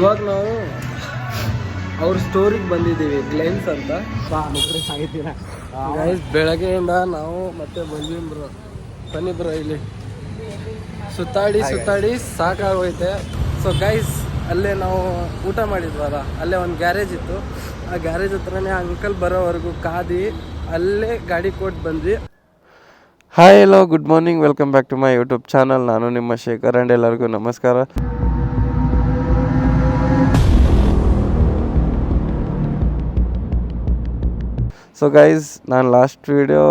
ಇವಾಗ ನಾವು ಅವ್ರ ಸ್ಟೋರಿಗೆ ಬಂದಿದ್ದೀವಿ ಗ್ಲೆನ್ಸ್ ಅಂತ. ಗೈಸ್ ಬೆಳಗ್ಗೆಯಿಂದ ನಾವು ಮತ್ತೆ ಬಂದ್ವಿ ಬ್ರೋ, ಬನ್ನಿ ಬ್ರೋ ಇಲ್ಲಿ. ಸುತ್ತಾಡಿ ಸುತ್ತಾಡಿ ಸಾಕಾಗೋಯ್ತೆ. ಸೊ ಗೈಸ್ ಅಲ್ಲೇ ನಾವು ಊಟ ಮಾಡಿದ್ವಲ್ಲ, ಅಲ್ಲೇ ಒಂದು ಗ್ಯಾರೇಜ್ ಇತ್ತು. ಆ ಗ್ಯಾರೇಜ್ ಹತ್ರನೇ ಅಂಕಲ್ ಬರೋವರೆಗೂ ಕಾದಿ, ಅಲ್ಲೇ ಗಾಡಿ ಕೊಟ್ಟು ಬಂದ್ವಿ. Hi hello good morning welcome back to my YouTube channel ನಾನು ನಿಮ್ಮ ಶೇಖರ್ ಆ್ಯಂಡ್ ಎಲ್ಲರಿಗೂ ನಮಸ್ಕಾರ. ಸೊ ಗೈಸ್ ನಾನು ಲಾಸ್ಟ್ ವಿಡಿಯೋ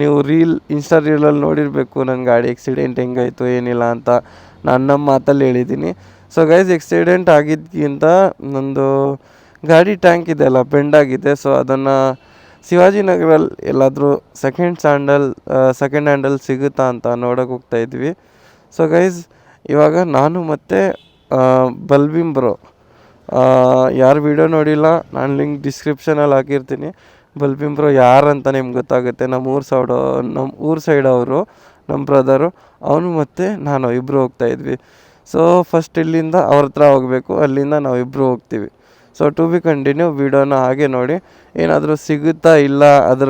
ನೀವು ರೀಲ್ ಇನ್ಸ್ಟಾ ರೀಲಲ್ಲಿ ನೋಡಿರಬೇಕು ನನ್ನ ಗಾಡಿ ಆಕ್ಸಿಡೆಂಟ್ ಹೆಂಗಾಯಿತು, ಏನಿಲ್ಲ ಅಂತ ನಾನು ನಮ್ಮ ಮಾತಲ್ಲಿ ಹೇಳಿದ್ದೀನಿ ಸೊ ಗೈಸ್ ಆಕ್ಸಿಡೆಂಟ್ ಆಗಿದ್ದಕ್ಕಿಂತ ನಂದು ಗಾಡಿ ಟ್ಯಾಂಕ್ ಇದೆಯಲ್ಲ ಬೆಂಡ್ ಆಗಿದೆ. ಸೊ ಅದನ್ನು ಶಿವಾಜಿನಗರಲ್ಲಿ ಎಲ್ಲಾದರೂ ಸೆಕೆಂಡ್ ಸ್ಯಾಂಡಲ್ ಸೆಕೆಂಡ್ ಹ್ಯಾಂಡಲ್ ಸಿಗುತ್ತಾ ಅಂತ ನೋಡೋಕೆ ಹೋಗ್ತಾ ಇದ್ವಿ. ಸೊ ಗೈಸ್ ಇವಾಗ ನಾನು ಮತ್ತು ಬಲ್ಬಿಂಬ್ರೋ ಯಾರು ವಿಡಿಯೋ ನೋಡಿಲ್ಲ, ನಾನು ಲಿಂಕ್ ಡಿಸ್ಕ್ರಿಪ್ಷನಲ್ಲಿ ಹಾಕಿರ್ತೀನಿ. ಬಲ್ಬಿಮ್ ಬ್ರೋ, ಯಾರಂತ ನಿಮ್ಗೆ ಗೊತ್ತಾಗುತ್ತೆ. ನಮ್ಮ ಊರು ಸೈಡ್ ನಮ್ಮ ಊರು ಸೈಡ್ ಅವರು ನಮ್ಮ ಬ್ರದರು, ಅವನು ಮತ್ತು ನಾನು ಇಬ್ಬರು ಹೋಗ್ತಾ ಇದ್ವಿ. ಸೊ ಫಸ್ಟ್ ಇಲ್ಲಿಂದ ಅವ್ರ ಹತ್ರ ಹೋಗಬೇಕು. ಅಲ್ಲಿಂದ ನಾವು ಇಬ್ಬರು ಹೋಗ್ತೀವಿ. ಸೊ ಟು ಬಿ ಕಂಟಿನ್ಯೂ ವಿಡಿಯೋನ ಹಾಗೆ ನೋಡಿ. ಏನಾದರೂ ಸಿಗುತ್ತಾ ಇಲ್ಲ, ಅದ್ರ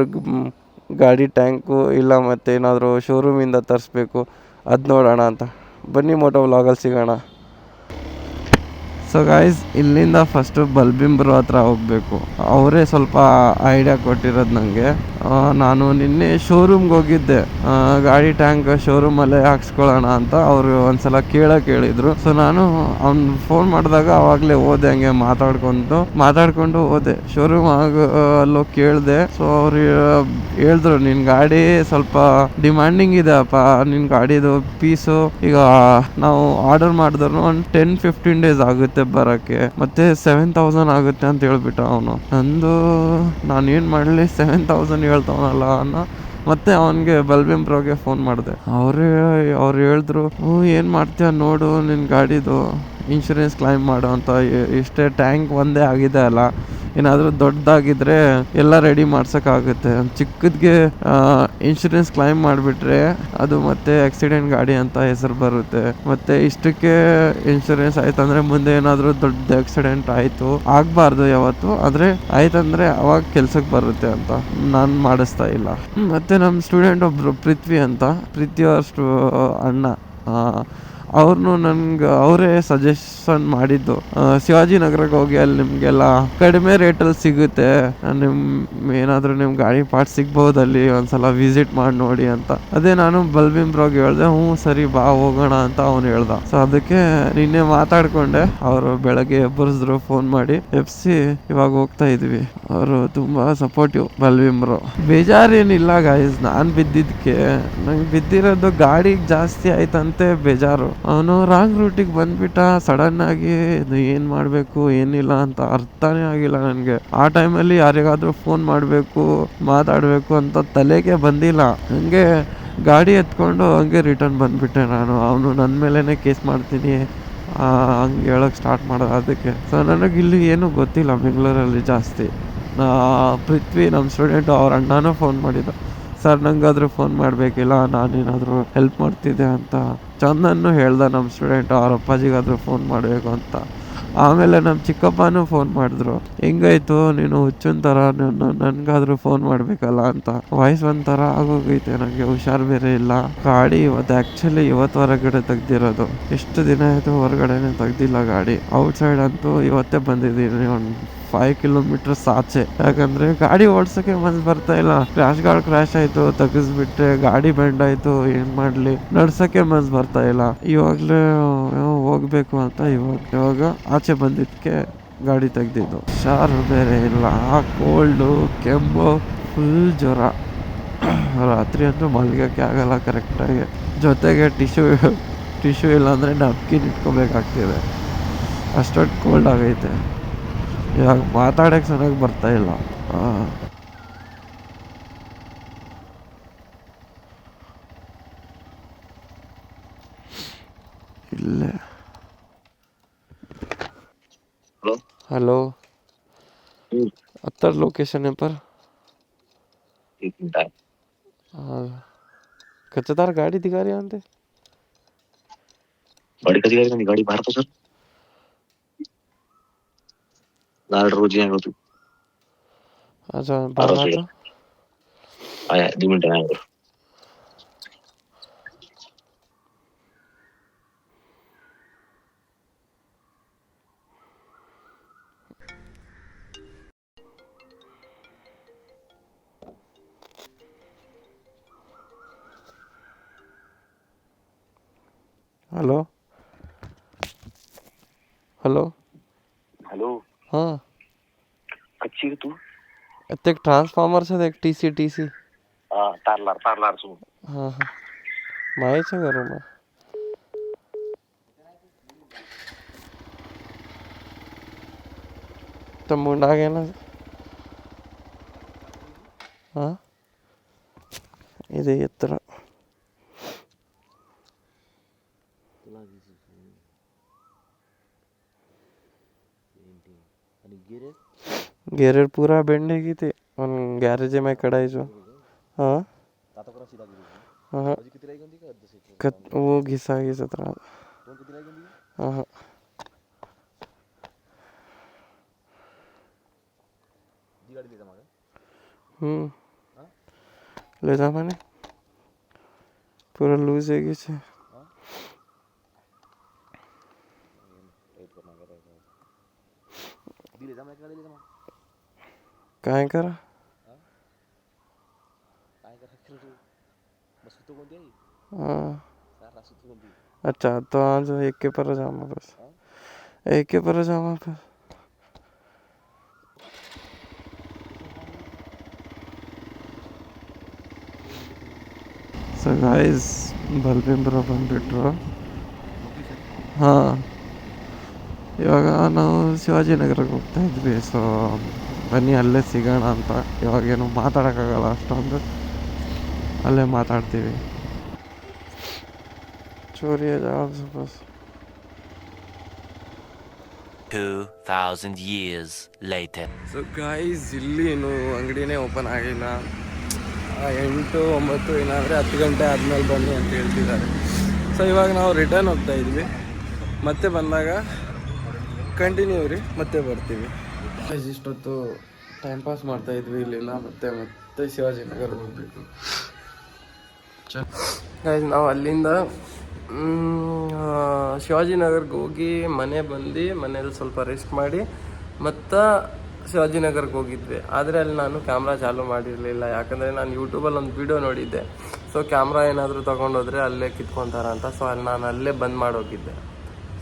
ಗಾಡಿ ಟ್ಯಾಂಕು, ಇಲ್ಲ ಮತ್ತು ಏನಾದರೂ ಶೋರೂಮಿಂದ ತರಿಸ್ಬೇಕು, ಅದು ನೋಡೋಣ ಅಂತ. ಬನ್ನಿ ಮೋಟೋ ವ್ಲಾಗಲ್ಲಿ ಸಿಗೋಣ. ಸೊ ಗಾಯ್ಸ್ ಇಲ್ಲಿಂದ ಫಸ್ಟು ಬಲ್ಬಿಂಬ್ರು ಹತ್ರ ಹೋಗಬೇಕು. ಅವರೇ ಸ್ವಲ್ಪ ಐಡಿಯಾ ಕೊಟ್ಟಿರೋದು ನನಗೆ ನಾನು ನಿನ್ನೆ ಶೋರೂಮ್ಗೆ ಹೋಗಿದ್ದೆ. ಗಾಡಿ ಟ್ಯಾಂಕ್ ಶೋರೂಮಲ್ಲೇ ಹಾಕ್ಸ್ಕೊಳ್ಳೋಣ ಅಂತ ಅವರು ಒಂದ್ಸಲ ಕೇಳಕ್ಕೆ ಹೇಳಿದ್ರು ಸೊ ನಾನು ಅವ್ನು ಫೋನ್ ಮಾಡಿದಾಗ ಅವಾಗಲೇ ಹೋದೆ ಹಂಗೆ ಮಾತಾಡ್ಕೊಂಡು ಮಾತಾಡ್ಕೊಂಡು ಹೋದೆ ಶೋರೂಮ್ ಆಗ ಅಲ್ಲೋ ಕೇಳಿದೆ. ಸೊ ಅವ್ರು ಹೇಳಿದ್ರು ನಿನ್ನ ಗಾಡಿ ಸ್ವಲ್ಪ ಡಿಮ್ಯಾಂಡಿಂಗ್ ಇದೆ ಅಪ್ಪ. ನಿನ್ನ ಗಾಡಿದು ಪೀಸು ಈಗ ನಾವು ಆರ್ಡರ್ ಮಾಡಿದ್ರು ಒಂದು ಟೆನ್ ಫಿಫ್ಟೀನ್ ಡೇಸ್ ಆಗುತ್ತೆ ಬರೋಕ್ಕೆ. ಮತ್ತೆ ಸೆವೆನ್ ತೌಸಂಡ್ ಆಗುತ್ತೆ ಅಂತ ಹೇಳ್ಬಿಟ್ಟ ಅವನು. ನಂದು ನಾನು ಏನು ಮಾಡಲಿ? ಸೆವೆನ್ ತೌಸಂಡ್ ಹೇಳ್ತಾವನಲ್ಲ ಅನ್ನೋ ಮತ್ತೆ ಅವನಿಗೆ ಬಲ್ಬಿಂ ಪ್ರೋಗೆ ಫೋನ್ ಮಾಡಿದೆ. ಅವರೇ ಅವ್ರು ಹೇಳಿದ್ರು ಹ್ಞೂ ಏನು ಮಾಡ್ತೀಯ ನೋಡು ನಿನ್ನ ಗಾಡಿದು ಇನ್ಶೂರೆನ್ಸ್ ಕ್ಲೈಮ್ ಮಾಡು ಅಂತ. ಇಷ್ಟೇ ಟ್ಯಾಂಕ್ ಒಂದೇ ಆಗಿದೆ ಅಲ್ಲ. ಏನಾದರೂ ದೊಡ್ಡದಾಗಿದ್ರೆ ಎಲ್ಲ ರೆಡಿ ಮಾಡ್ಸೋಕ್ಕಾಗುತ್ತೆ. ಚಿಕ್ಕದ್ಗೆ ಇನ್ಶೂರೆನ್ಸ್ ಕ್ಲೈಮ್ ಮಾಡಿಬಿಟ್ರೆ ಅದು ಮತ್ತೆ ಆಕ್ಸಿಡೆಂಟ್ ಗಾಡಿ ಅಂತ ಹೆಸರು ಬರುತ್ತೆ. ಮತ್ತೆ ಇಷ್ಟಕ್ಕೆ ಇನ್ಶೂರೆನ್ಸ್ ಆಯ್ತಂದ್ರೆ ಮುಂದೆ ಏನಾದರೂ ದೊಡ್ಡ ಆಕ್ಸಿಡೆಂಟ್ ಆಯಿತು, ಆಗಬಾರ್ದು ಯಾವತ್ತು, ಆದರೆ ಆಯ್ತಂದ್ರೆ ಅವಾಗ ಕೆಲ್ಸಕ್ಕೆ ಬರುತ್ತೆ ಅಂತ ನಾನು ಮಾಡಿಸ್ತಾ ಇಲ್ಲ. ಮತ್ತೆ ನಮ್ಮ ಸ್ಟೂಡೆಂಟ್ ಒಬ್ರು ಪೃಥ್ವಿ ಅಂತ ಪೃಥ್ವಿ ಅವ್ರ ಅಣ್ಣ. ಅವ್ರನ್ನು ನನ್ಗೆ ಅವರೇ ಸಜೆಷನ್ ಮಾಡಿದ್ದು. ಶಿವಾಜಿ ಶಿವಾಜಿನಗರಕ್ಕೆ ಹೋಗಿ ಅಲ್ಲಿ ನಿಮಗೆಲ್ಲ ಕಡಿಮೆ ರೇಟಲ್ಲಿ ಸಿಗುತ್ತೆ. ನಿಮ್ಮ ಏನಾದರೂ ನಿಮ್ಮ ಗಾಡಿ ಪಾರ್ಟ್ ಸಿಗ್ಬೋದು ಅಲ್ಲಿ, ಒಂದ್ಸಲ ವಿಸಿಟ್ ಮಾಡಿ ನೋಡಿ ಅಂತ. ಅದೇ ನಾನು ಬಲ್ಬಿಂ ಬ್ರೋಗ್ ಹೇಳ್ದೆ, ಹ್ಞೂ, ಸರಿ, ಬಾ, ಹೋಗೋಣ, ಅಂತ ಅವ್ನು ಹೇಳ್ದ. ಸೊ ಅದಕ್ಕೆ ನಿನ್ನೆ ಮಾತಾಡ್ಕೊಂಡೆ. ಅವರು ಬೆಳಗ್ಗೆ ಎಬ್ಬರಿಸಿದ್ರು ಫೋನ್ ಮಾಡಿ. ಎಪ್ಸಿ ಇವಾಗ ಹೋಗ್ತಾ ಇದ್ವಿ. ಅವರು ತುಂಬಾ ಸಪೋರ್ಟಿವ್ ಬಲ್ಬಿಂ ಬ್ರೋ. ಬೇಜಾರೇನಿಲ್ಲ ಗಾಯ್ಸ್ ನಾನು ಬಿದ್ದಿದ್ದಕ್ಕೆ ನಂಗೆ ಬಿದ್ದಿರೋದು ಗಾಡಿಗೆ ಜಾಸ್ತಿ ಆಯ್ತಂತೆ, ಬೇಜಾರು. ಅವನು ರಾಂಗ್ ರೂಟಿಗೆ ಬಂದ್ಬಿಟ್ಟ ಸಡನ್ ಆಗಿ ಇದು ಏನು ಮಾಡಬೇಕು, ಏನಿಲ್ಲ ಅಂತ ಅರ್ಥನೇ ಆಗಿಲ್ಲ ನನಗೆ. ಆ ಟೈಮಲ್ಲಿ ಯಾರಿಗಾದ್ರೂ ಫೋನ್ ಮಾಡಬೇಕು, ಮಾತಾಡಬೇಕು ಅಂತ ತಲೆಗೆ ಬಂದಿಲ್ಲ. ಹಂಗೆ ಗಾಡಿ ಎತ್ಕೊಂಡು ಹಂಗೆ ರಿಟರ್ನ್ ಬಂದುಬಿಟ್ಟೆ ನಾನು. ಅವನು ನನ್ನ ಮೇಲೇ ಕೇಸ್ ಮಾಡ್ತೀನಿ. ಹಂಗೆ ಹೇಳೋಕೆ ಸ್ಟಾರ್ಟ್ ಮಾಡೋದು ಅದಕ್ಕೆ. ಸೊ ನನಗೆ ಇಲ್ಲಿ ಏನೂ ಗೊತ್ತಿಲ್ಲ ಬೆಂಗಳೂರಲ್ಲಿ ಜಾಸ್ತಿ. ಪೃಥ್ವಿ ನಮ್ಮ ಸ್ಟೂಡೆಂಟು ಅವ್ರ ಅಣ್ಣನೂ ಫೋನ್ ಮಾಡಿದ್ದ ಸರ್, ನಂಗಾದರೂ ಫೋನ್ ಮಾಡಬೇಕಿಲ್ಲ, ನಾನೇನಾದರೂ ಹೆಲ್ಪ್ ಮಾಡ್ತಿದ್ದೆ ಅಂತ. ಚಂದನ್ನು ಹೇಳ್ದ ನಮ್ಮ ಸ್ಟೂಡೆಂಟ್ ಅವ್ರ ಅಪ್ಪಾಜಿಗಾದ್ರೂ ಫೋನ್ ಮಾಡಬೇಕು ಅಂತ. ಆಮೇಲೆ ನಮ್ಮ ಚಿಕ್ಕಪ್ಪನೂ ಫೋನ್ ಮಾಡಿದ್ರು. ಹೆಂಗಾಯ್ತು? ನೀನು ಹುಚ್ಚಿನ ಥರ ನನಗಾದ್ರೂ ಫೋನ್ ಮಾಡಬೇಕಲ್ಲ ಅಂತ. ವಾಯ್ಸ್ ಒಂಥರ ಆಗೋಗೈತೆ ನನಗೆ ಹುಷಾರು ಬೇರೆ ಇಲ್ಲ. ಗಾಡಿ ಇವತ್ತು ಆ್ಯಕ್ಚುಲಿ ಇವತ್ತು ಹೊರಗಡೆ ತೆಗ್ದಿರೋದು. ಎಷ್ಟು ದಿನ ಆಯಿತು ಹೊರಗಡೆನೇ ತೆಗ್ದಿಲ್ಲ ಗಾಡಿ. ಔಟ್ಸೈಡ್ ಅಂತೂ ಇವತ್ತೇ ಬಂದಿದ್ದೀನಿ. ಒಂದು ಫೈವ್ ಕಿಲೋಮೀಟರ್ ಆಚೆ. ಯಾಕಂದ್ರೆ ಗಾಡಿ ಓಡ್ಸಕ್ಕೆ ಮನ್ಸ್ ಬರ್ತಾ ಇಲ್ಲ. ಕ್ರಾಶ್ ಗಾರ್ಡ್ ಕ್ರಾಶ್ ಆಯ್ತು, ತಗಸ್ಬಿಟ್ರೆ ಗಾಡಿ ಬೆಂಡ್ ಆಯ್ತು, ಏನ್ ಮಾಡ್ಲಿ? ನಡ್ಸಕ್ಕೆ ಮನ್ಸ್ ಬರ್ತಾ ಇಲ್ಲ. ಇವಾಗ್ಲೇ ಹೋಗ್ಬೇಕು ಅಂತ ಇವಾಗ ಇವಾಗ ಆಚೆ ಬಂದಿದ್ದಕ್ಕೆ ಗಾಡಿ ತೆಗ್ದಿದ್ದು. ಶಾರು ಬೇರೆ ಇಲ್ಲ ಕೋಲ್ಡು ಕೆಮ್ಮು ಫುಲ್ ಜ್ವರ. ರಾತ್ರಿ ಅಂತೂ ಮಲ್ಗಕ್ಕೆ ಆಗಲ್ಲ ಕರೆಕ್ಟಾಗಿ ಜೊತೆಗೆ ಟಿಶ್ಯೂ ಟಿಶ್ಯೂ ಇಲ್ಲ ಅಂದರೆ ನಪ್ಕಿನ್ ಇಟ್ಕೋಬೇಕಾಗ್ತಿದೆ. ಅಷ್ಟೊಂದು ಕೋಲ್ಡ್ ಆಗೈತೆ. ಇವಾಗ ಮಾತಾಡೋಕ್ಕೆ ಚೆನ್ನಾಗಿ ಬರ್ತಾ ಇಲ್ಲ ಆ. ಇಲ್ಲೇ हेलो हेलो हम्म, अत्तर लोकेशन है पर एक मिनट आप हाँ कच्चदार गाड़ी दिखा रहे हैं गाड़ी कशी गाडी गाडी बाहेर sir halo rojia roto, aja balas aja, ayah dimulainya, halo, halo? की तू ते एक ट्रान्सफॉर्मर छे एक टीसी टीसी हाँ तारलार तारलार सु हाँ हाँ माय छे करू मैं तो मुंडा के ना हाँ इधर इतना Get it? ಗೆರೆಡ್ ಪೂರ ಬೆಂಡ್ ಹೇಗೈತಿ ಒಂದು ಗ್ಯಾರೇಜೇ ಮ್ಯಾಗ ಕಡ ಇಜು ಹಾಂ ಹಾಂ ಕತ್ ಓ ಗಿಸಾ ಗಿಸತ್ರ ಹಾಂ ಹಾಂ हम्म ले जा मैंने पूरा लूज है किसे ले जा मैं क्या ले जा करा हाँ अच्छा तो आज एक के पर जामा बस एक के पर जामा बस ಸೊ ಗಾಯ್ಸ್ ಬಲ್ಬೀಂಪುರ ಬಂದುಬಿಟ್ರು ಹಾಂ ಇವಾಗ ನಾವು ಶಿವಾಜಿನಗರಕ್ಕೆ ಹೋಗ್ತಾ ಇದ್ವಿ ಸೊ ಬನ್ನಿ ಅಲ್ಲೇ ಸಿಗೋಣ ಅಂತ. ಇವಾಗೇನು ಮಾತಾಡೋಕ್ಕಾಗಲ್ಲ ಅಷ್ಟೊಂದು. ಅಲ್ಲೇ ಮಾತಾಡ್ತೀವಿ. ಚೋರಿ ಬಸ್ 2,000 years later. ಸೊ ಗಾಯ್ಸ್ ಇಲ್ಲಿ ಇನ್ನೂ ಅಂಗಡಿನೇ ಓಪನ್ ಆಗಿಲ್ಲ. ಎಂಟು ಒಂಬತ್ತು ಏನಾದರೆ ಹತ್ತು ಗಂಟೆ ಆದಮೇಲೆ ಬನ್ನಿ ಅಂತ ಹೇಳ್ತಿದ್ದಾರೆ. ಸೊ ಇವಾಗ ನಾವು ರಿಟರ್ನ್ ಹೋಗ್ತಾ ಇದ್ವಿ. ಮತ್ತೆ ಬಂದಾಗ ಕಂಟಿನ್ಯೂ ರೀ ಮತ್ತೆ ಬರ್ತೀವಿ. ಇಷ್ಟೊತ್ತು ಟೈಮ್ ಪಾಸ್ ಮಾಡ್ತಾ ಇದ್ವಿ ಇಲ್ಲಿಲ್ಲ, ಮತ್ತೆ ಮತ್ತೆ ಶಿವಾಜಿನಗರ ಹೋಗ್ಬೇಕು. ಗೈಸ್ ನಾವು ಅಲ್ಲಿಂದ ಶಿವಾಜಿನಗರ್ಗೆ ಹೋಗಿ ಮನೆ ಬಂದು ಮನೇಲಿ ಸ್ವಲ್ಪ ರೆಸ್ಟ್ ಮಾಡಿ ಮತ್ತು ಶಿವಾಜಿನಗರ್ಗೆ ಹೋಗಿದ್ವಿ. ಆದರೆ ಅಲ್ಲಿ ನಾನು ಕ್ಯಾಮ್ರಾ ಚಾಲೂ ಮಾಡಿರಲಿಲ್ಲ. ಯಾಕಂದರೆ ನಾನು ಯೂಟ್ಯೂಬಲ್ಲಿ ಒಂದು ವೀಡಿಯೋ ನೋಡಿದ್ದೆ. ಸೊ ಕ್ಯಾಮ್ರಾ ಏನಾದರೂ ತೊಗೊಂಡೋದ್ರೆ ಅಲ್ಲೇ ಕಿತ್ಕೊತಾರ ಅಂತ. ಸೊ ಅಲ್ಲಿ ನಾನು ಅಲ್ಲೇ ಬಂದ್ ಮಾಡೋಗಿದ್ದೆ.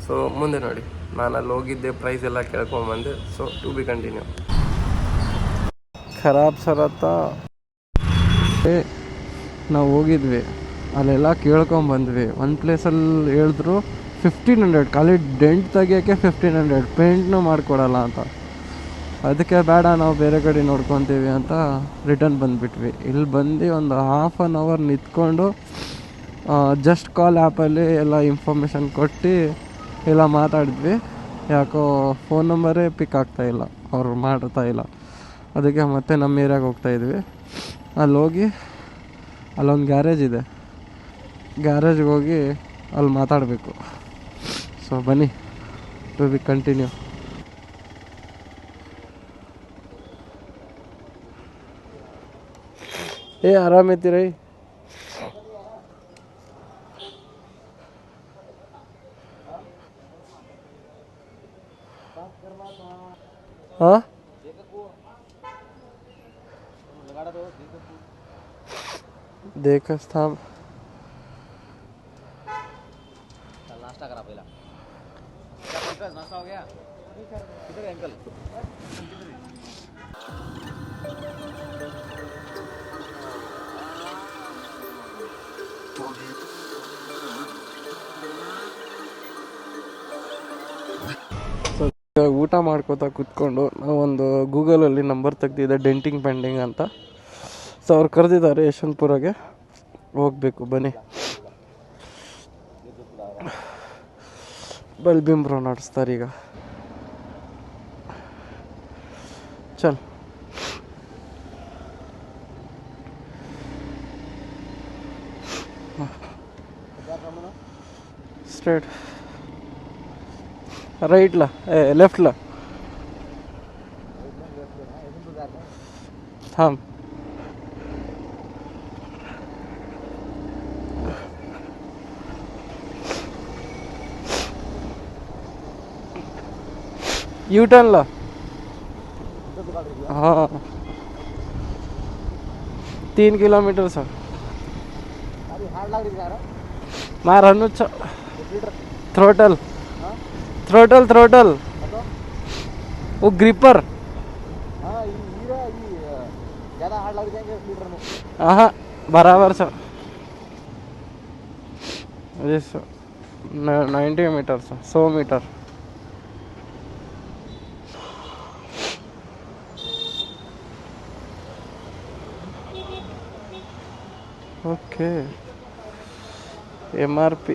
ಸೊ ಮುಂದೆ ನೋಡಿ. ನಾನು ಅಲ್ಲಿ ಹೋಗಿದ್ದೆ ಪ್ರೈಸ್ ಎಲ್ಲ ಕೇಳ್ಕೊಂಬಂದೆ. ಸೊ ಟು ಬಿ ಕಂಟಿನ್ಯೂ ಖರಾಬ್ ಸರತ್ತ ನಾವು ಹೋಗಿದ್ವಿ. ಅಲ್ಲೆಲ್ಲ ಕೇಳ್ಕೊಂಬಂದ್ವಿ. ಒಂದು ಪ್ಲೇಸಲ್ಲಿ ಹೇಳಿದ್ರು ಫಿಫ್ಟೀನ್ ಹಂಡ್ರೆಡ್ ಖಾಲಿ ಡೆಂಟ್ ತೆಗಿಯೋಕ್ಕೆ ಫಿಫ್ಟೀನ್ ಹಂಡ್ರೆಡ್ ಪೇಂಟ್ನು ಮಾಡಿಕೊಡಲ್ಲ ಅಂತ. ಅದಕ್ಕೆ ಬೇಡ, ನಾವು ಬೇರೆ ಕಡೆ ನೋಡ್ಕೊತೀವಿ ಅಂತ ರಿಟರ್ನ್ ಬಂದುಬಿಟ್ವಿ. ಇಲ್ಲಿ ಬಂದು ಒಂದು ಹಾಫ್ ಆನ್ ಅವರ್ ನಿಂತ್ಕೊಂಡು ಜಸ್ಟ್ ಕಾಲ್ ಆ್ಯಪಲ್ಲಿ ಎಲ್ಲ ಇನ್ಫಾರ್ಮೇಷನ್ ಕೊಟ್ಟು ಎಲ್ಲ ಮಾತಾಡಿದ್ವಿ. ಯಾಕೋ ಫೋನ್ ನಂಬರೇ ಪಿಕ್ ಆಗ್ತಾ ಇಲ್ಲ. ಅವ್ರು ಮಾಡ್ತಾ ಇಲ್ಲ. ಅದಕ್ಕೆ ಮತ್ತೆ ನಮ್ಮ ಏರಿಯಾಗೆ ಅಲ್ಲಿ ಹೋಗಿ ಅಲ್ಲೊಂದು ಗ್ಯಾರೇಜ್ ಇದೆ. ಗ್ಯಾರೇಜ್ಗೆ ಹೋಗಿ ಅಲ್ಲಿ ಮಾತಾಡಬೇಕು. ಸೊ ಬನ್ನಿ. ಟು ಬಿ ಕಂಟಿನ್ಯೂ ಏ ಆರಾಮೈತಿರೈ ಹಾಂ देखस थांब नाश्ता करा पहिला पंकज नाश्ता हो? गया किधर है अंकल ಇವಾಗ ಊಟ ಮಾಡ್ಕೋತಾ ಕೂತ್ಕೊಂಡು ನಾವೊಂದು ಗೂಗಲಲ್ಲಿ ನಂಬರ್ ತೆಗ್ದಿದ್ದೆ ಡೆಂಟಿಂಗ್ ಪೆಂಡಿಂಗ್ ಅಂತ. ಸೊ ಅವ್ರು ಕರೆದಿದ್ದಾರೆ ಯಶವಂತಪುರಗೆ. ಹೋಗ್ಬೇಕು, ಬನ್ನಿ. ಬಲ್ಬಿಂಬ್ರೋ ನಡೆಸ್ತಾರೆ ಈಗ. ಚಲ್. ಸ್ಟ್ರೇಟ್. ರೈಟ್ಲ ಏ ಲೆಫ್ಟ್ಲ ಹಾಂ यू टर्न ला हाँ तीन किलोमीटर सर ಅದು ಹಾರ್ಡ್ लागली ಯಾರು मैं रनू ಲೀಟರ್ थ्रोटल ಹಾಂ थ्रोटल थ्रोटल वो ग्रिपर हाँ बराबर सर। जी सर नाइन्टी मीटर सर सौ metre okay M R P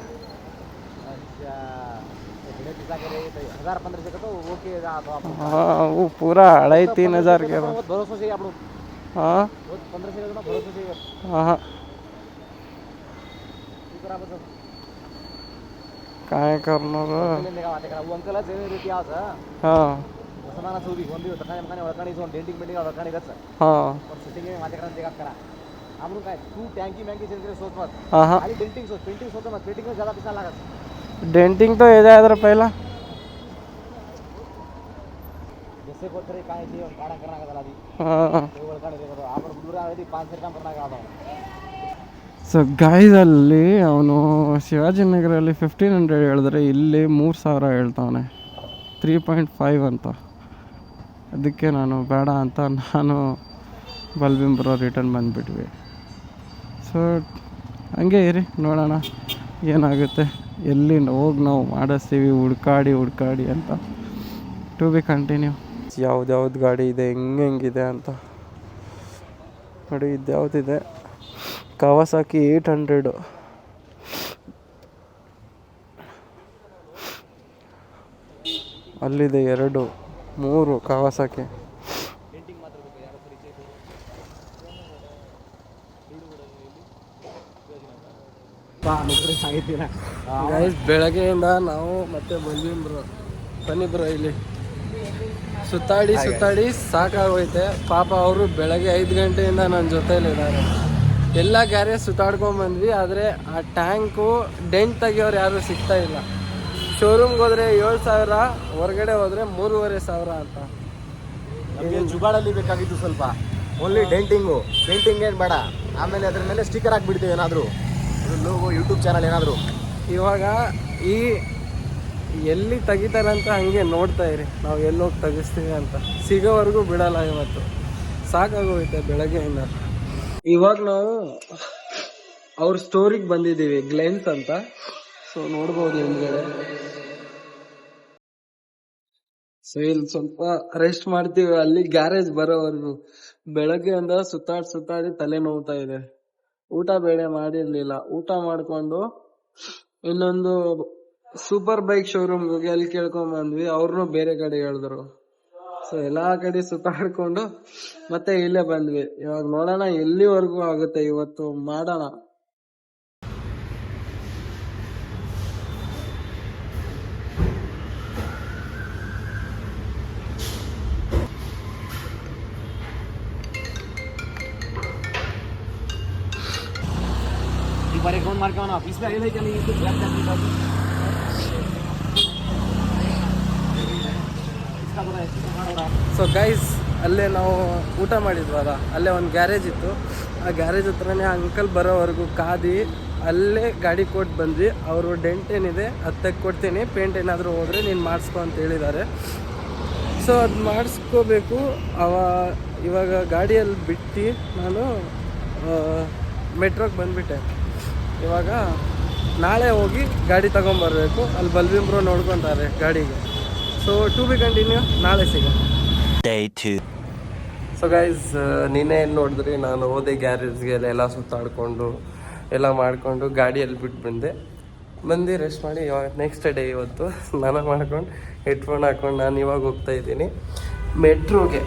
हजार पंद्रह का तो? वो के रहा था आपको हाँ तीन हजार के बहुत भरोसा चाहिए आप लोग हाँ? बहुत पंद्रह सौ का भरोसा चाहिए हाँ काय करणार? हा. सणाना चौरी कोण दिवस काय मला ओळखाणी डेंटिंग बिल्डिंग ओळखाणी कच हा. पण सिटिंग माझ्याकडे ते काम करा. आपण काय? तू टँकी मँकी चिंतले सोच मत आणि डेंटिंग सोच पेंटिंग सोच मत पेंटिंग ज्यादा डेंटिंग तो येजा हजार पहिला. जैसे को तेरे काहे चाहिए और काड़ा करना का दी हाँ वो ಒಳಕಣಿ देखो आप बुरा आवे 5 काम करना का आता ಸೊ ಗೈಸ್ ಅಲ್ಲಿ ಅವನು ಶಿವಾಜಿನಗರಲ್ಲಿ ಫಿಫ್ಟೀನ್ ಹಂಡ್ರೆಡ್ ಹೇಳಿದ್ರೆ ಇಲ್ಲಿ ಮೂರು ಸಾವಿರ ಹೇಳ್ತಾವನೆ ತ್ರೀ ಪಾಯಿಂಟ್ ಫೈವ್ ಅಂತ ಅದಕ್ಕೆ ನಾನು ಬೇಡ ಅಂತ ನಾನು ಬಲ್ಬಿಂಬ್ರೋ ರಿಟರ್ನ್ ಬಂದುಬಿಟ್ವಿ ಸೊ ಹಂಗೆ ಇರಿ ನೋಡೋಣ ಏನಾಗುತ್ತೆ ಎಲ್ಲಿ ಹೋಗಿ ನಾವು ಮಾಡಿಸ್ತೀವಿ ಹುಡ್ಕಾಡಿ ಹುಡ್ಕಾಡಿ ಅಂತ ಟು ಬಿ ಕಂಟಿನ್ಯೂ ಯಾವ್ದು ಗಾಡಿ ಇದೆ, ಹೆಂಗೆ ಹೆಂಗಿದೆ ಅಂತ. ನೋಡಿ ಇದು ಯಾವುದಿದೆ ಕವಾಸಾಕಿ ಏಯ್ಟ್ ಹಂಡ್ರೆಡು ಅಲ್ಲಿದೆ ಎರಡು, ಮೂರು ಕವಾಸಾಕಿ ಬೆಳಗ್ಗೆಯಿಂದ ನಾವು ಮತ್ತೆ ಬಂದ್ವಿ ಬ್ರೋ. ಬನ್ನಿ ಬ್ರೋ ಇಲ್ಲಿ. ಸುತ್ತಾಡಿ ಸುತ್ತಾಡಿ ಸಾಕಾಗೋಯ್ತೆ. ಪಾಪ ಅವರು ಬೆಳಗ್ಗೆ ಐದು ಗಂಟೆಯಿಂದ ನನ್ನ ಜೊತೆಯಲ್ಲಿದ್ದಾರೆ ಎಲ್ಲ ಗ್ಯಾರೇಜ್ ಸುತ್ತಾಡ್ಕೊಂಡ್ ಬಂದ್ವಿ ಆದರೆ ಆ ಟ್ಯಾಂಕು ಡೆಂಟ್ ತೆಗಿಯೋರು ಯಾರು ಸಿಗ್ತಾ ಇಲ್ಲ. ಶೋರೂಮ್ಗೆ ಹೋದ್ರೆ ಏಳು ಸಾವಿರ ಹೊರಗಡೆ ಹೋದ್ರೆ ಮೂರುವರೆ ಸಾವಿರ ಅಂತ. ನಮಗೆ ಜುಗಾಡಲ್ಲಿ ಬೇಕಾಗಿತ್ತು ಸ್ವಲ್ಪ. ಓನ್ಲಿ ಡೆಂಟಿಂಗು ಡೆಂಟಿಂಗ್ ಏನು ಬೇಡ. ಆಮೇಲೆ ಅದ್ರ ಮೇಲೆ ಸ್ಟಿಕ್ಕರ್ ಹಾಕ್ಬಿಡ್ತೀವಿ ಏನಾದರೂ. ಲೋಗೋ ಯೂಟ್ಯೂಬ್ ಚಾನಲ್ ಏನಾದರೂ. ಇವಾಗ ಈ ಎಲ್ಲಿ ತೆಗಿತಾರಂತ ಹಂಗೆ ನೋಡ್ತಾ ಇರಿ. ನಾವು ಎಲ್ಲೋಗಿ ತೆಗಿಸ್ತೀವಿ ಅಂತ. ಸಿಗೋವರೆಗೂ ಬಿಡಲ್ಲ ಇವತ್ತು. ಸಾಕಾಗೋಯ್ತೆ ಬೆಳಗ್ಗೆಯಿಂದ ಇವಾಗ ನಾವು ಅವ್ರ ಸ್ಟೋರಿಗೆ ಬಂದಿದ್ದೀವಿ ಗ್ಲೆನ್ಸ್ ಅಂತ. ಸೊ ನೋಡ್ಬೋದು ಹಿಂದ್ಗಡೆ. ಸೊ ಇಲ್ಲಿ ಸ್ವಲ್ಪ ರೆಸ್ಟ್ ಮಾಡ್ತೀವಿ. ಅಲ್ಲಿ ಗ್ಯಾರೇಜ್ ಬರೋವರೆಗೂ. ಬೆಳಗ್ಗೆಯಿಂದ ಸುತ್ತಾಡಿ ಸುತ್ತಾಡಿ ತಲೆ ನೋವುತ್ತಾ ಇದೆ. ಊಟ ಬೇಳೆ ಮಾಡಿರ್ಲಿಲ್ಲ. ಊಟ ಮಾಡ್ಕೊಂಡು ಇನ್ನೊಂದು ಸೂಪರ್ ಬೈಕ್ ಶೋರೂಮ್ ಹೋಗಿ ಅಲ್ಲಿ ಕೇಳ್ಕೊಂಡ್ ಬಂದ್ವಿ ಅವ್ರನ್ನು ಬೇರೆ ಕಡೆ ಹೇಳಿದ್ರು ಸೊ ಎಲ್ಲಾ ಕಡೆ ಸುತ್ತಾಡ್ಕೊಂಡು ಮತ್ತೆ ಇಲ್ಲೇ ಬಂದ್ವಿ ಇವಾಗ ನೋಡೋಣ ಎಲ್ಲಿವರೆಗೂ ಆಗುತ್ತೆ ಇವತ್ತು ಮಾಡೋಣ एक बार एक राउंड मार के आना बीच में आगे नहीं चलेंगे तो ब्लैक टैप ಸೊ ಗೈಸ್ ಅಲ್ಲೇ ನಾವು ಊಟ ಮಾಡಿದ್ವಲ್ಲ, ಅಲ್ಲೇ ಒಂದು ಗ್ಯಾರೇಜ್ ಇತ್ತು. ಆ ಗ್ಯಾರೇಜ್ ಹತ್ರನೇ ಅಂಕಲ್ ಬರೋವರೆಗೂ ಕಾದಿ, ಅಲ್ಲೇ ಗಾಡಿ ಕೊಟ್ಟು ಬಂದ್ವಿ. ಅವರು ಡೆಂಟ್ ಏನಿದೆ ಅದು ಕೊಡ್ತೀನಿ ಪೇಂಟ್ ಏನಾದರೂ ಹೋದರೆ ನೀನು ಮಾಡಿಸ್ಕೊ ಅಂತ ಹೇಳಿದ್ದಾರೆ. ಸೊ ಅದು ಮಾಡಿಸ್ಕೋಬೇಕು. ಅವ ಇವಾಗ ಗಾಡಿಯಲ್ಲಿ ಬಿಟ್ಟು ನಾನು ಮೆಟ್ರೋಗೆ ಬಂದುಬಿಟ್ಟೆ. ಇವಾಗ ನಾಳೆ ಹೋಗಿ ಗಾಡಿ ತಗೊಂಬರ್ಬೇಕು. ಅಲ್ಲಿ ಬಲ್ವಿಂಬ್ರು ನೋಡ್ಕೊತಾರೆ ಗಾಡಿಗೆ. ಸೊ ಟು ಬಿ ಕಂಟಿನ್ಯೂ ನಾಳೆ ಸಿಗೋಣ. Day 2. ಸೊ ಗೈಸ್ ನಿನ್ನೆ ಏನು ನೋಡಿದ್ರಿ? ನಾನು ಹೋದೆ ಗ್ಯಾರೇಜ್ಗೆ ಎಲ್ಲ ಸುತ್ತಾಡಿಕೊಂಡು ಎಲ್ಲ ಮಾಡಿಕೊಂಡು ಗಾಡಿಯಲ್ಲಿ ಬಿಟ್ಟು ಬಂದೆ. ಬಂದು ರೆಸ್ಟ್ ಮಾಡಿ ಇವಾಗ ನೆಕ್ಸ್ಟ್ ಡೇ ಇವತ್ತು ಸ್ನಾನ ಮಾಡ್ಕೊಂಡು ಹೆಡ್ಫೋನ್ ಹಾಕೊಂಡು ನಾನು ಇವಾಗ ಹೋಗ್ತಾ ಇದ್ದೀನಿ. ಮೆಟ್ರೋಗೆ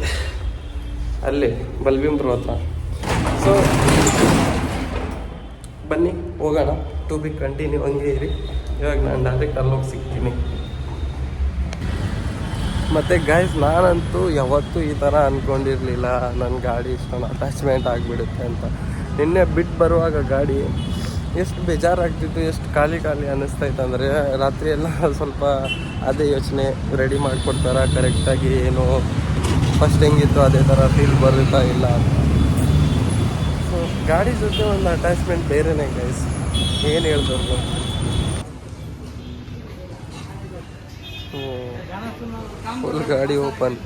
ಅಲ್ಲಿ ಬಲ್ವಿಂಬ್ರು ಹತ್ರ. ಸೊ ಬನ್ನಿ ಹೋಗೋಣ. ಟು ಬಿ ಕಂಟಿನ್ಯೂ ಹಂಗೆ ಇರಿ. ಇವಾಗ ನಾನು ಡೈರೆಕ್ಟ್ ಅಲ್ಲೋಗಿ ಸಿಗ್ತೀನಿ. ಮತ್ತು ಗೈಸ್ ನಾನಂತೂ ಯಾವತ್ತೂ ಈ ಥರ ಅಂದ್ಕೊಂಡಿರಲಿಲ್ಲ ನನ್ನ ಗಾಡಿ ಇಷ್ಟೊಂದು ಅಟ್ಯಾಚ್ಮೆಂಟ್ ಆಗಿಬಿಡುತ್ತೆ ಅಂತ. ನಿನ್ನೆ ಬಿಟ್ಟು ಬರುವಾಗ ಗಾಡಿ ಎಷ್ಟು ಬೇಜಾರಾಗ್ತಿತ್ತು, ಎಷ್ಟು ಖಾಲಿ ಖಾಲಿ ಅನ್ನಿಸ್ತಾ ಇತ್ತು ಅಂದರೆ ರಾತ್ರಿ ಎಲ್ಲ ಸ್ವಲ್ಪ ಅದೇ ಯೋಚನೆ ರೆಡಿ ಮಾಡಿಕೊಡ್ತಾರ ಕರೆಕ್ಟಾಗಿ ಏನು ಫಸ್ಟ್ ಹೆಂಗಿತ್ತು, ಅದೇ ಥರ ಫೀಲ್ ಬರುತ್ತಾ ಇಲ್ಲ ಅಂತ. ಸೊ ಗಾಡಿ ಜೊತೆ ಒಂದು ಅಟ್ಯಾಚ್ಮೆಂಟ್ ಬೇರೆನೇ ಗೈಸ್ ಏನು ಹೇಳ್ದವ್ರು ಫುಲ್ ಗಾಡಿ ಓಪನ್.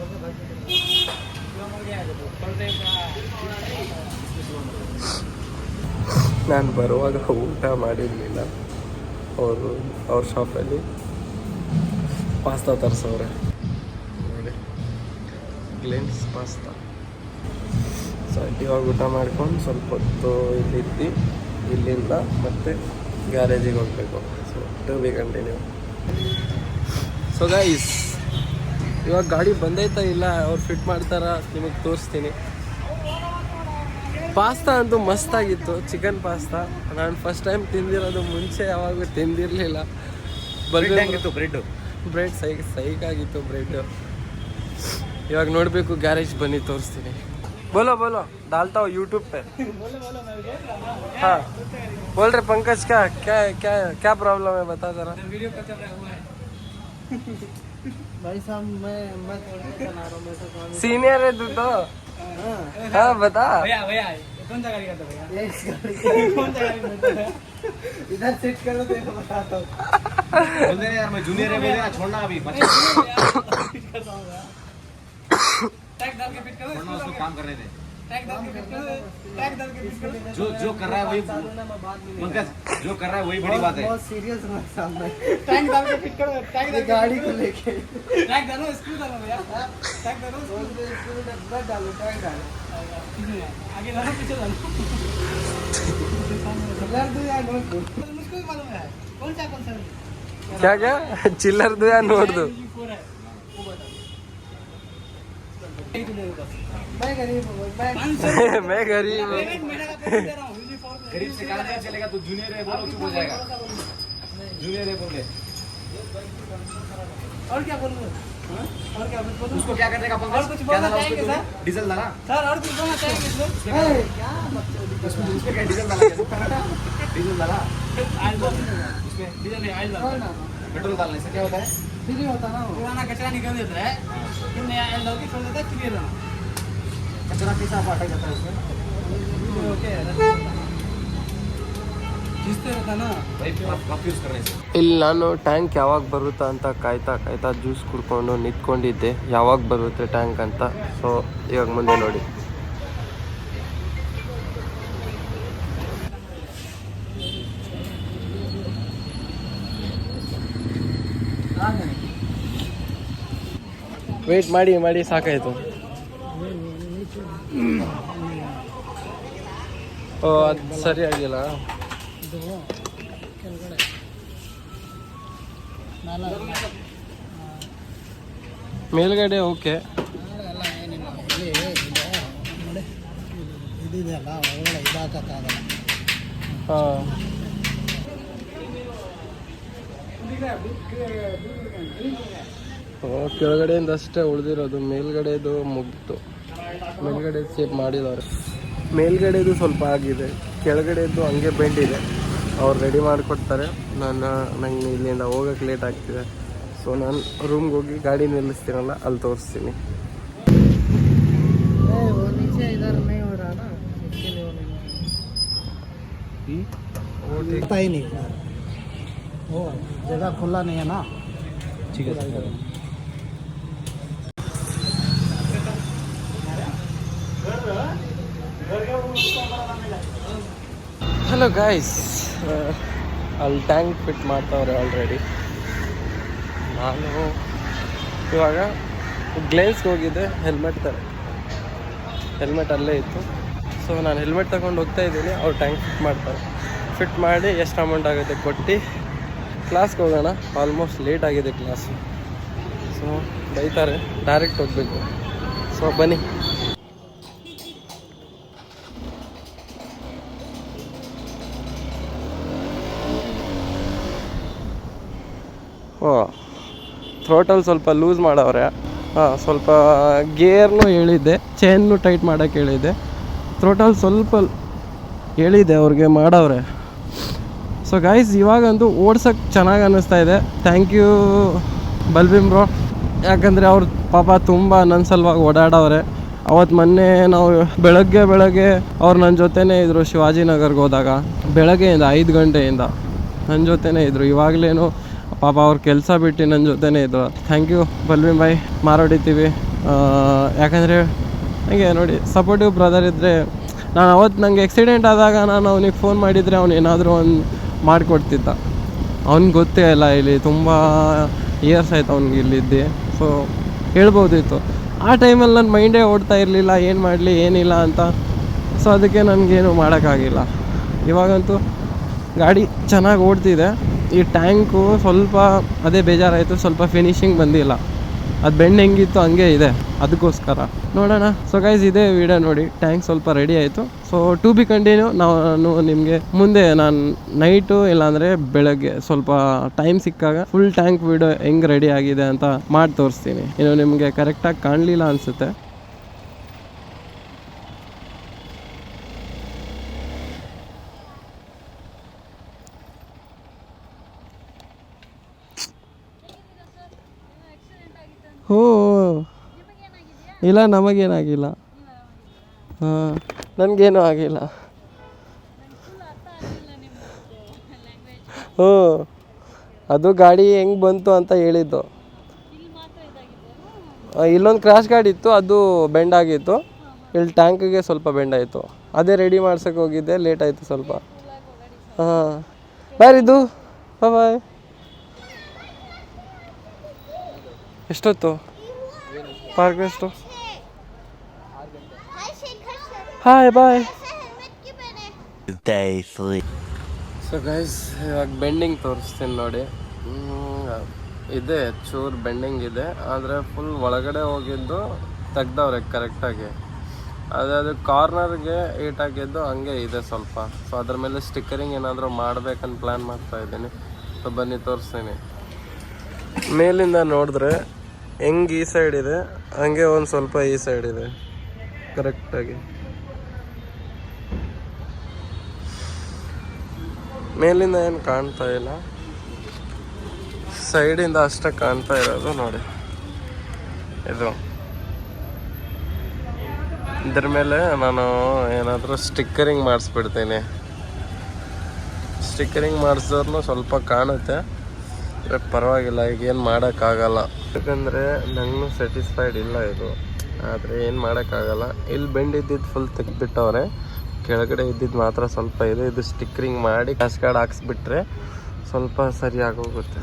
ನಾನು ಬರುವಾಗ ಊಟ ಮಾಡಿರಲಿಲ್ಲ. ಅವರು, ಅವ್ರ ಶಾಪಲ್ಲಿ ಪಾಸ್ತಾ ತರಿಸವ್ರೆ. ನೋಡಿ. ಗ್ಲೆನ್ಸ್ ಪಾಸ್ತಾ. ಸೊ ಇವಾಗ ಊಟ ಮಾಡ್ಕೊಂಡು ಸ್ವಲ್ಪ ಹೊತ್ತು ಇಲ್ಲಿದ್ದು ಇಲ್ಲಿಂದ ಮತ್ತೆ ಗ್ಯಾರೇಜಿಗೆ ಹೋಗಬೇಕು. So to be continue so guys ಇವಾಗ ಗಾಡಿ ಬಂದೈತಾ ಇಲ್ಲ ಅವ್ರು ಫಿಟ್ ಮಾಡ್ತಾರ ನಿಮಗೆ ತೋರಿಸ್ತೀನಿ ಪಾಸ್ತಾ ಅಂತೂ ಮಸ್ತಾಗಿತ್ತು ಚಿಕನ್ ಪಾಸ್ತಾ ನಾನು ಫಸ್ಟ್ ಟೈಮ್ ತಿಂದಿರೋದು ಮುಂಚೆ ಯಾವಾಗೂ ತಿಂದಿರಲಿಲ್ಲ ಹೆಂಗಿತ್ತು ಬ್ರೆಡ್ ಬ್ರೆಡ್ ಸೈ ಸೈಕಾಗಿತ್ತು ಬ್ರೆಡ್ ಇವಾಗ ನೋಡಬೇಕು ಗ್ಯಾರೇಜ್ ಬನ್ನಿ ತೋರಿಸ್ತೀನಿ बोलो बोलो डालता हूँ यूट्यूब पे हाँ बोल रहे पंकज क्या क्या क्या क्या प्रॉब्लम है बता जरा भाई साहब मैं मैं सीनियर है तू तो। हाँ।, हाँ। बता। भैया भैया कौन सा गाड़ी का था भैया? कौन सा गाड़ी तो इधर सेट करो देखो बताता हूँ। बोल यार मैं जूनियर है मेरे छोड़ना अभी डाल के फिट काम करने दे जो जो कर रहा है वही पंकज जो कर रहा है वही बड़ी बात है। बहुत सीरियस हूँ सामने। टैंक डाल के फिट करो टैंक डाल गाड़ी को लेके। टैंक डालो स्क्रू डालो भैया। टैंक डालो स्क्रू डालो। डालो टैंक डालो आगे डालो पीछे डालो कलर दो यार नोट दो? मुझको भी मालूम है कौन सा कौन सा? क्या क्या? चिल्लर दो या नोट दो? मैं गरीब हूँ। मैं मैं गरीब गरीब से काम नहीं चलेगा? तो जूनियर है बोलो चुप हो जाएगा। जूनियर है बोल। दे और क्या बोलूँ? हाँ? और क्या बोलूँ? उसको क्या पंकज कुछ बोलना चाहेंगे सर? डीजल डाला सर और कुछ बोलना चाहेंगे इसमें क्या? उसमें उसमें क्या डीजल डाला डीजल डाला आयल उसमें डीजल नहीं आयल। पेट्रोल डालने से क्या होता है? फ्री होता ना पुराना कचरा निकल देता है। फिर नया आयल डाल के छोड़ देता है क्लियर कचरा कैसा अटक जाता है उसमें ओके खींचते रहता ना भाई कप यूज करने से ಇಲ್ಲಿ ನಾನು ಟ್ಯಾಂಕ್ ಯಾವಾಗ ಬರುತ್ತಾ ಅಂತ ಕಾಯ್ತಾ ಕಾಯ್ತಾ ಜ್ಯೂಸ್ ಕುಡ್ಕೊಂಡು ನಿಂತ್ಕೊಂಡಿದ್ದೆ ಯಾವಾಗ ಬರುತ್ತೆ ಟ್ಯಾಂಕ್ ಅಂತ ಸೊ ಇವಾಗ ಮುಂದೆ ನೋಡಿ ವೇಟ್ ಮಾಡಿ ಮಾಡಿ ಸಾಕಾಯಿತು. ಓ ಅದು ಸರಿಯಾಗಿಲ್ಲ ಆಗಿಲ್ಲ. ಮೇಲ್ಗಡೆ ಓಕೆ. ಹಾಂ. ಕೆಳಗಡೆಯಿಂದ ಅಷ್ಟೇ ಉಳಿದಿರೋದು ಮೇಲ್ಗಡೆದು ಮುಗ್ತು ಮೇಲ್ಗಡೆ ಸೇಪ್ ಮಾಡಿದ್ದಾರೆ ಮೇಲ್ಗಡೆದು ಸ್ವಲ್ಪ ಆಗಿದೆ ಕೆಳಗಡೆದು ಹಂಗೆ ಬೆಂಡಿದೆ ಅವ್ರು ರೆಡಿ ಮಾಡಿಕೊಡ್ತಾರೆ ನಾನು ನಂಗೆ ಇಲ್ಲಿಂದ ಹೋಗಕ್ಕೆ ಲೇಟ್ ಆಗ್ತಿದೆ ಸೊ ನಾನು ರೂಮ್ಗೆ ಹೋಗಿ ಗಾಡಿ ನಿಲ್ಲಿಸ್ತೀನಲ್ಲ ಅಲ್ಲಿ ತೋರಿಸ್ತೀನಿ वो नीचे इधर नहीं हो रहा ना इसके लिए वो नहीं पता ही नहीं वो जगह खुला नहीं है ना ठीक है ಹಲೋ ಗಾಯ್ಸ್ ಅಲ್ಲಿ ಟ್ಯಾಂಕ್ ಫಿಟ್ ಮಾಡ್ತಾವ್ರೆ ಆಲ್ರೆಡಿ ನಾನು ಇವಾಗ ಗ್ಲೇನ್ಸ್ಗೆ ಹೋಗಿದ್ದೆ ಹೆಲ್ಮೆಟ್ ತರ. ಹೆಲ್ಮೆಟ್ ಅಲ್ಲೇ ಇತ್ತು. ಸೊ ನಾನು ಹೆಲ್ಮೆಟ್ ತಗೊಂಡು ಹೋಗ್ತಾ ಇದ್ದೀನಿ. ಅವ್ರು ಟ್ಯಾಂಕ್ ಫಿಟ್ ಮಾಡ್ತಾರೆ. ಫಿಟ್ ಮಾಡಿ ಎಷ್ಟು ಅಮೌಂಟ್ ಆಗುತ್ತೆ ಕೊಟ್ಟು ಕ್ಲಾಸ್ಗೆ ಹೋಗೋಣ. ಆಲ್ಮೋಸ್ಟ್ ಲೇಟ್ ಆಗಿದೆ ಕ್ಲಾಸ್ ಸೊ ಬೈತಾರೆ. ಡೈರೆಕ್ಟ್ ಹೋಗಬೇಕು. ಸೊ ಬನ್ನಿ ಓ ಥ್ರೋಟಲ್ ಸ್ವಲ್ಪ ಲೂಸ್ ಮಾಡವ್ರೆ. ಹಾಂ, ಸ್ವಲ್ಪ ಗೇರ್ನು ಹೇಳಿದ್ದೆ ಚೈನ್ನು ಟೈಟ್ ಮಾಡೋಕ್ಕೆ ಹೇಳಿದ್ದೆ. ಥ್ರೋಟಲ್ ಸ್ವಲ್ಪ ಹೇಳಿದ್ದೆ ಅವ್ರಿಗೆ, ಮಾಡವ್ರೆ. ಸೊ ಗಾಯ್ಸ್ ಇವಾಗಂತೂ ಓಡ್ಸೋಕ್ಕೆ ಚೆನ್ನಾಗಿ ಅನ್ನಿಸ್ತಾ ಇದೆ. ಥ್ಯಾಂಕ್ ಯು ಬಲ್ಬಿಮ್ ಬ್ರೋ ಯಾಕಂದರೆ ಅವ್ರ ಪಾಪ ತುಂಬ ನನ್ನ ಸಲುವಾಗಿ ಓಡಾಡವ್ರೆ. ಅವತ್ತು ಮೊನ್ನೆ ನಾವು ಬೆಳಗ್ಗೆ ಬೆಳಗ್ಗೆ ಅವ್ರು ನನ್ನ ಜೊತೆನೇ ಇದ್ದರು ಶಿವಾಜಿನಗರ್ಗೆ ಹೋದಾಗ. ಬೆಳಗ್ಗೆಯಿಂದ, ಐದು ಗಂಟೆಯಿಂದ ನನ್ನ ಜೊತೆನೇ ಇದ್ದರು ಇವಾಗಲೇನು ಪಾಪ ಅವ್ರ ಕೆಲಸ ಬಿಟ್ಟು ನನ್ನ ಜೊತೆನೇ ಇದ್ರು. ಥ್ಯಾಂಕ್ ಯು ಬಲ್ವಿನ್ ಬಾಯ್ ಮಾರೋಡಿತೀವಿ ಯಾಕಂದರೆ ಹಂಗೆ ನೋಡಿ ಸಪೋರ್ಟಿವ್ ಬ್ರದರ್ ಇದ್ದರೆ ನಾನು ಅವತ್ತು ನನಗೆ ಆಕ್ಸಿಡೆಂಟ್ ಆದಾಗ ನಾನು ಅವನಿಗೆ ಫೋನ್ ಮಾಡಿದರೆ ಅವ್ನು ಏನಾದರೂ ಒಂದು ಮಾಡಿಕೊಡ್ತಿದ್ದ. ಅವ್ನಿಗೆ ಗೊತ್ತೇ ಇಲ್ಲ ಇಲ್ಲಿ, ತುಂಬ ಇಯರ್ಸ್ ಆಯ್ತು ಅವ್ನಿಗೆ ಇಲ್ಲಿದ್ದೆ. ಸೊ ಹೇಳ್ಬೋದಿತ್ತು. ಆ ಟೈಮಲ್ಲಿ ನನ್ನ ಮೈಂಡೇ ಓಡ್ತಾ ಇರಲಿಲ್ಲ, ಏನು ಮಾಡಲಿ, ಏನಿಲ್ಲ ಅಂತ. ಸೊ ಅದಕ್ಕೆ ನನಗೇನು ಮಾಡೋಕ್ಕಾಗಿಲ್ಲ. ಇವಾಗಂತೂ ಗಾಡಿ ಚೆನ್ನಾಗಿ ಓಡ್ತಿದೆ. ಈ ಟ್ಯಾಂಕು ಸ್ವಲ್ಪ ಅದೇ ಬೇಜಾರಾಯಿತು, ಸ್ವಲ್ಪ ಫಿನಿಶಿಂಗ್ ಬಂದಿಲ್ಲ. ಅದು ಬೆಂಡ್ ಹೆಂಗಿತ್ತು ಹಂಗೆ ಇದೆ ಅದಕ್ಕೋಸ್ಕರ ನೋಡೋಣ. ಸೊ ಗೈಸ್ ಇದೇ ವಿಡಿಯೋ ನೋಡಿ. ಟ್ಯಾಂಕ್ ಸ್ವಲ್ಪ ರೆಡಿ ಆಯಿತು. ಸೊ ಟು ಬಿ ಕಂಟಿನ್ಯೂ ನಾನು ನಿಮಗೆ ಮುಂದೆ ನಾನು ನೈಟು ಇಲ್ಲಾಂದರೆ ಬೆಳಗ್ಗೆ ಸ್ವಲ್ಪ ಟೈಮ್ ಸಿಕ್ಕಾಗ ಫುಲ್ ಟ್ಯಾಂಕ್ ವಿಡಿಯೋ ಹೆಂಗೆ ರೆಡಿ ಆಗಿದೆ ಅಂತ ಮಾಡಿ ತೋರಿಸ್ತೀನಿ. ಇನ್ನು ನಿಮಗೆ ಕರೆಕ್ಟಾಗಿ ಕಾಣಲಿಲ್ಲ ಅನಿಸುತ್ತೆ ಹೋ ಇಲ್ಲ ನಮಗೇನಾಗಿಲ್ಲ ಹಾಂ, ನನಗೇನು ಆಗಿಲ್ಲ. ಹ್ಞೂ, ಅದು ಗಾಡಿ ಹೆಂಗೆ ಬಂತು ಅಂತ ಹೇಳಿದ್ದು. ಇಲ್ಲೊಂದು ಕ್ರಾಶ್ ಗಾಡಿ ಇತ್ತು, ಅದು ಬೆಂಡ್ ಆಗಿತ್ತು. ಇಲ್ಲಿ ಟ್ಯಾಂಕಿಗೆ ಸ್ವಲ್ಪ ಬೆಂಡ್ ಆಯಿತು. ಅದೇ ರೆಡಿ ಮಾಡ್ಸಕ್ಕೆ ಹೋಗಿದ್ದೆ ಲೇಟ್ ಆಯಿತು ಸ್ವಲ್ಪ. ಹಾಂ ಯಾರಿದು ಬಾಯ್ ಎಷ್ಟೊತ್ತು? ಪಾರ್ಕ್ ಎಷ್ಟು? Hi bye Day three. So guys ಇವಾಗ ಬೆಂಡಿಂಗ್ ತೋರಿಸ್ತೀನಿ ನೋಡಿ. ಇದೆ ಚೂರು ಬೆಂಡಿಂಗ್ ಇದೆ. ಆದರೆ ಫುಲ್ ಒಳಗಡೆ ಹೋಗಿದ್ದು ತೆಗ್ದವ್ರೆ ಕರೆಕ್ಟಾಗಿ ಅದೇ ಅದು ಕಾರ್ನರ್ಗೆ ಏಟ್ ಆಗಿದ್ದು ಹಂಗೆ ಇದೆ ಸ್ವಲ್ಪ. ಸೊ ಅದ್ರ ಮೇಲೆ ಸ್ಟಿಕ್ಕರಿಂಗ್ ಏನಾದರೂ ಮಾಡ್ಬೇಕಂತ ಪ್ಲ್ಯಾನ್ ಮಾಡ್ತಾ ಇದ್ದೀನಿ. ಸೊ ಬನ್ನಿ ತೋರಿಸ್ತೀನಿ. ಮೇಲಿಂದ ನೋಡಿದ್ರೆ ಹೆಂಗೆ ಈ ಸೈಡ್ ಇದೆ ಹಂಗೆ ಒಂದು ಸ್ವಲ್ಪ ಈ ಸೈಡ್ ಇದೆ. ಕರೆಕ್ಟಾಗಿ ಮೇಲಿಂದ ಏನು ಕಾಣ್ತಾ ಇಲ್ಲ. ಸೈಡಿಂದ ಅಷ್ಟೇ ಕಾಣ್ತಾ ಇರೋದು ನೋಡಿ. ಇದು. ಇದ್ರ ಮೇಲೆ ನಾನು ಏನಾದರೂ ಸ್ಟಿಕ್ಕರಿಂಗ್ ಮಾಡಿಸ್ಬಿಡ್ತೀನಿ. ಸ್ಟಿಕ್ಕರಿಂಗ್ ಮಾಡಿಸಿದ್ರು ಸ್ವಲ್ಪ ಕಾಣುತ್ತೆ. ಪರವಾಗಿಲ್ಲ, ಈಗ ಏನು ಮಾಡೋಕ್ಕಾಗಲ್ಲ. ಯಾಕಂದರೆ ನಂಗೂ ಸ್ಯಾಟಿಸ್ಫೈಡ್ ಇಲ್ಲ ಇದು. ಆದರೆ ಏನು ಮಾಡೋಕ್ಕಾಗಲ್ಲ. ಇಲ್ಲಿ ಬೆಂಡ್ ಇದ್ದಿದ್ದು ಫುಲ್ ತೆಗ್ದುಬಿಟ್ಟವ್ರೆ. ಕೆಳಗಡೆ ಇದ್ದಿದ್ದು ಮಾತ್ರ ಸ್ವಲ್ಪ ಇದೆ. ಇದು ಸ್ಟಿಕ್ಕರಿಂಗ್ ಮಾಡಿ ಕ್ಯಾಶ್ ಕಾರ್ಡ್ ಹಾಕ್ಸ್ಬಿಟ್ರೆ ಸ್ವಲ್ಪ ಸರಿಯಾಗಿ ಹೋಗುತ್ತೆ